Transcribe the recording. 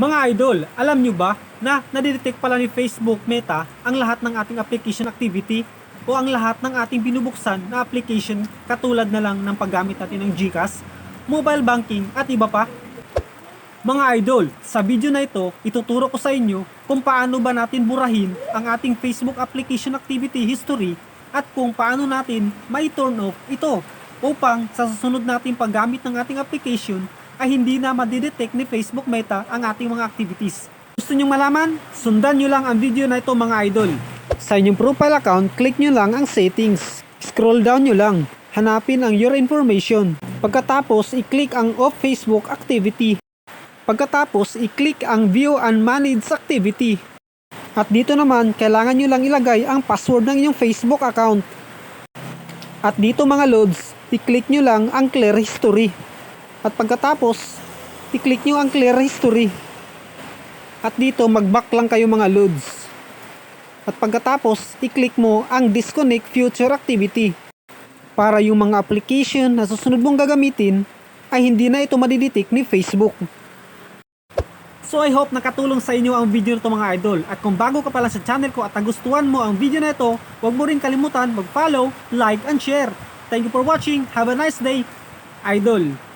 Mga idol, alam nyo ba na nadidetect pala ni Facebook Meta ang lahat ng ating application activity o ang lahat ng ating binubuksan na application katulad na lang ng paggamit natin ng GCash, mobile banking at iba pa? Mga idol, sa video na ito, ituturo ko sa inyo kung paano ba natin burahin ang ating Facebook application activity history at kung paano natin may turn off ito upang sa susunod nating paggamit ng ating application ay hindi na madidetect ni Facebook Meta ang ating mga activities. Gusto nyong malaman? Sundan nyo lang ang video na ito mga idol. Sa inyong profile account, click nyo lang ang settings. Scroll down nyo lang. Hanapin ang your information. Pagkatapos, i-click ang off Facebook activity. Pagkatapos, i-click ang View and Manage Activity. At dito naman, kailangan nyo lang ilagay ang password ng inyong Facebook account. At dito mga loads, i-click nyo lang ang Clear History. At pagkatapos, i-click nyo ang Clear History. At dito, mag-back lang kayo mga loads. At pagkatapos, i-click mo ang Disconnect Future Activity. Para yung mga application na susunod mong gagamitin, ay hindi na ito madidetect ni Facebook. So I hope nakatulong sa inyo ang video nito mga idol. At kung bago ka pala sa channel ko at nagustuhan mo ang video na ito, huwag mo rin kalimutan mag-follow, like, and share. Thank you for watching. Have a nice day, idol.